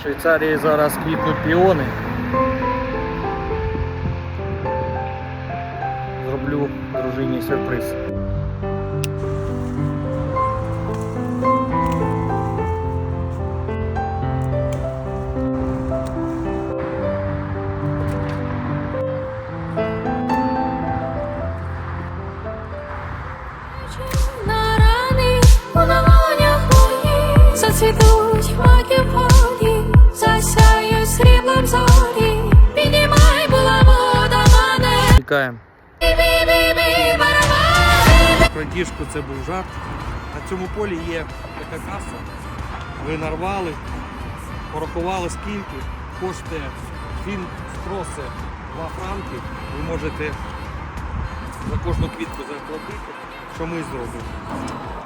В Швейцарії зараз квітнуть піони. Зроблю дружині сюрприз. На рани у долонях моїх зацвітуть Чекаємо. Барабани. Крадіжку це був жарт. На цьому полі є така каса. Ви нарвали, порахували скільки коштує він спроси 2 франки. Ви можете за кожну квітку заплатити, що ми зробимо.